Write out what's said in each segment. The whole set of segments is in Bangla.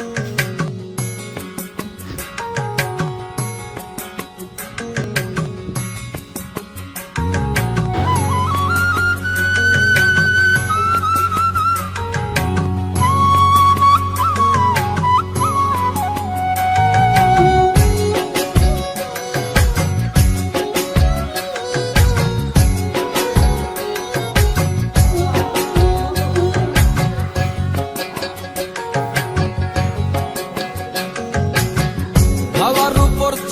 হাওয়ার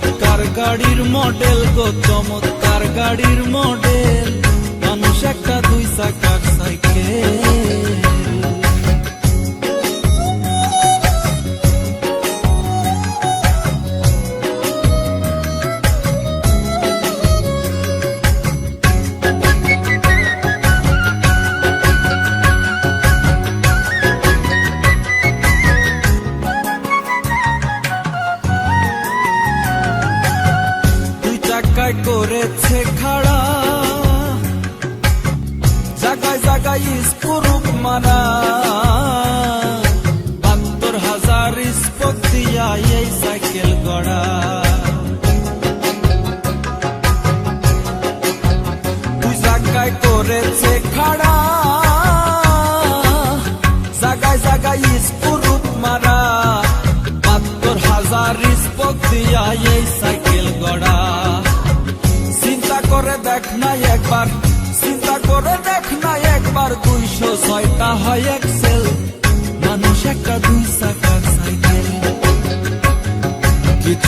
চমৎকার গাড়ির মডেল গো চমৎকার গাড়ির মডেল মানুষ একটা দুই চাকার চাকায় করেছে খাড়া। জাগায় জাগায় স্কুরুপ মারা বাহাত্তর হাজার স্পোক দিয়া এই সাইকেল গড়া। জায়গায় করেছে খাড়া। জাগায় জাগায় স্কুরুপ মারা বাহাত্তর হাজার স্পোক দিয়া এই সাইকেল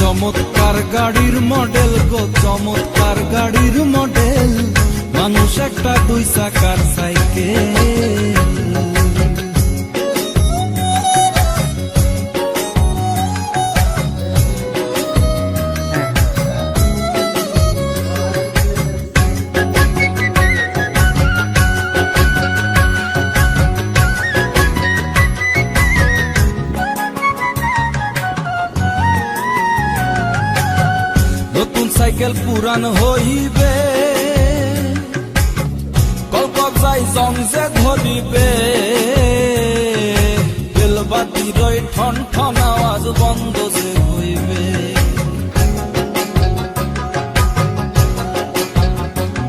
চমৎকার গাড়ির মডেল গো চমৎকার গাড়ির মডেল সাইকেল পুরান হইবে। কলকক যাই জং যে ধরিবে। বেলবাতি রই ঠন ঠন আওয়াজ বন্ধ যে হইবে।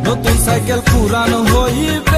নতুন সাইকেল পুরান হইবে।